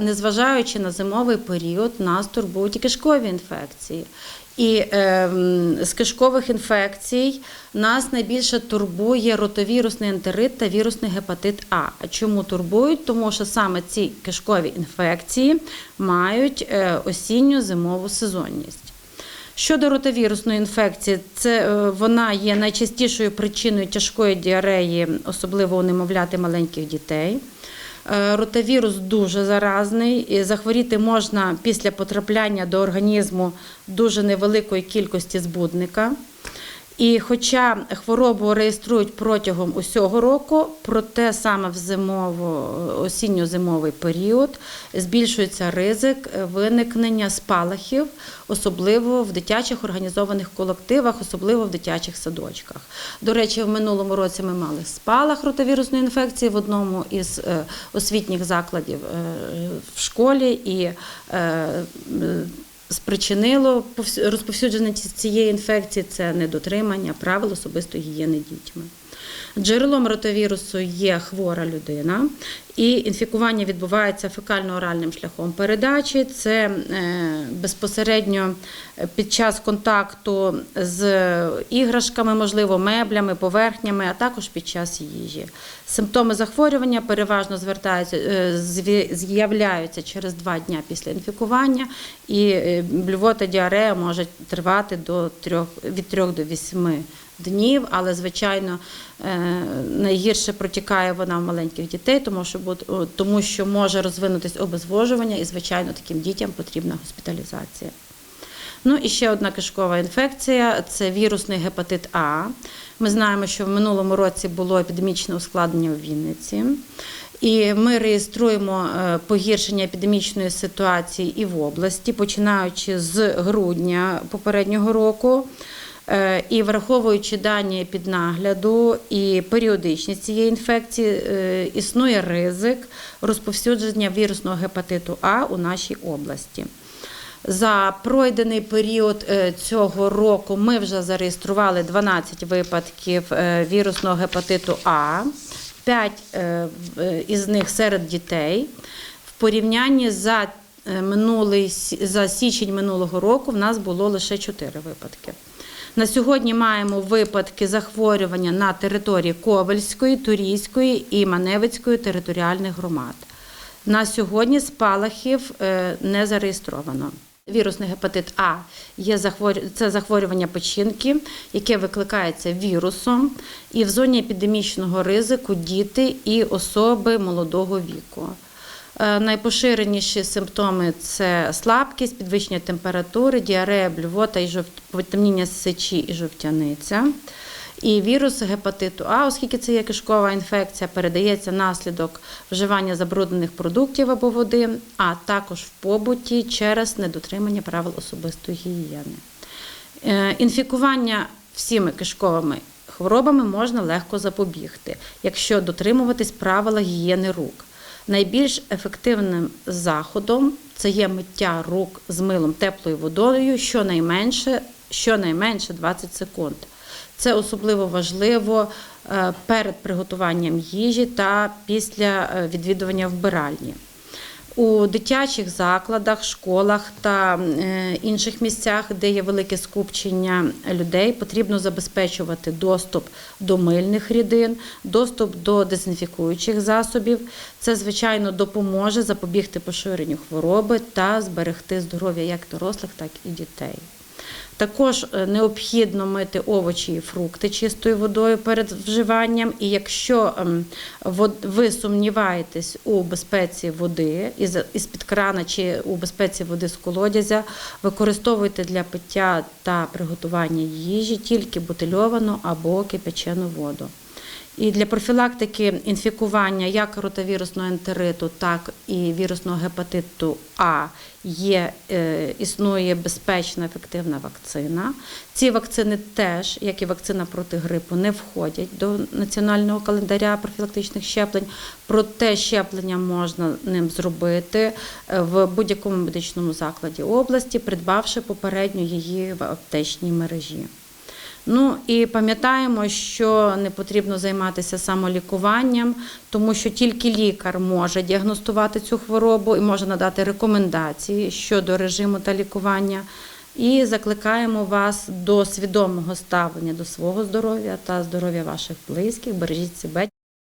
Незважаючи на зимовий період, нас турбують кишкові інфекції. І ем, з кишкових інфекцій нас найбільше турбує ротовірусний ентерит та вірусний гепатит А. Чому турбують? Тому що саме ці кишкові інфекції мають е, осінню зимову сезонність. Щодо ротовірусної інфекції, це е, вона є найчастішою причиною тяжкої діареї, особливо у немовлят і маленьких дітей. Е, Ротавірус дуже заразний. і Захворіти можна після потрапляння до організму дуже невеликої кількості збудника. І хоча хворобу реєструють протягом усього року, проте саме в зимово, осінньо-зимовий період збільшується ризик виникнення спалахів, особливо в дитячих організованих колективах, особливо в дитячих садочках. До речі, в минулому році ми мали спалах ротовірусної інфекції в одному із е, освітніх закладів е, в школі і е, е, спричинило повс- розповсюдження цієї інфекції це недотримання правил особистої гігієни дітьми. Джерелом ротовірусу є хвора людина, і інфікування відбувається фекально-оральним шляхом передачі. Це е, безпосередньо під час контакту з іграшками, можливо, меблями, поверхнями, а також під час їжі. Симптоми захворювання переважно звертаються, е, з'являються через два дні після інфікування, і е, блювота діарея може тривати до трьох, від 3 до 8 днів, але звичайно е, найгірше протікає вона в маленьких дітей, тому що тому що може розвинутись обезвожування, і звичайно таким дітям потрібна госпіталізація. Ну і ще одна кишкова інфекція це вірусний гепатит А. Ми знаємо, що в минулому році було епідемічне ускладнення у Вінниці. І ми реєструємо е, погіршення епідемічної ситуації і в області, починаючи з грудня попереднього року. Е, І враховуючи дані під нагляду і періодичність цієї інфекції, е, існує ризик розповсюдження вірусного гепатиту А у нашій області. За пройдений період е, цього року ми вже зареєстрували 12 випадків вірусного гепатиту А, 5 із них серед дітей. В порівнянні за минулий за січень минулого року в нас було лише 4 випадки. На сьогодні маємо випадки захворювання на території Ковельської, Турійської і Маневицької територіальних громад. На сьогодні спалахів е, не зареєстровано. Вірусний гепатит А є це захворювання печінки, яке викликається вірусом, і в зоні епідемічного ризику діти і особи молодого віку. Е, Найпоширеніші симптоми це слабкість, підвищення температури, діарея, блювота і жовт... потемніння сечі і жовтяниця. І вірус гепатиту А, оскільки це є кишкова інфекція, передається наслідок вживання забруднених продуктів або води, а також в побуті через недотримання правил особистої гігієни. Е, Інфікування всіми кишковими хворобами можна легко запобігти, якщо дотримуватись правила гігієни рук. Найбільш ефективним заходом це є миття рук з милом теплою водою щонайменше, щонайменше 20 секунд. Це особливо важливо е, перед приготуванням їжі та після е, відвідування вбиральні. У дитячих закладах, школах та е, інших місцях, де є велике скупчення людей, потрібно забезпечувати доступ до мильних рідин, доступ до дезінфікуючих засобів. Це, звичайно, допоможе запобігти поширенню хвороби та зберегти здоров'я як дорослих, так і дітей. Також е, необхідно мити овочі і фрукти чистою водою перед вживанням. І якщо ем, ви сумніваєтесь у безпеці води із- із-під крана чи у безпеці води з колодязя, використовуйте для пиття та приготування їжі тільки бутильовану або кипячену воду. І для профілактики інфікування як ротавірусного ентериту, так і вірусного гепатиту А є, е, існує безпечна ефективна вакцина. Ці вакцини теж, як і вакцина проти грипу, не входять до національного календаря профілактичних щеплень. Проте щеплення можна ним зробити е, в будь-якому медичному закладі області, придбавши попередньо її в аптечній мережі. Ну і пам'ятаємо, що не потрібно займатися самолікуванням, тому що тільки лікар може діагностувати цю хворобу і може надати рекомендації щодо режиму та лікування. І закликаємо вас до свідомого ставлення до свого здоров'я та здоров'я ваших близьких. Бережіть себе.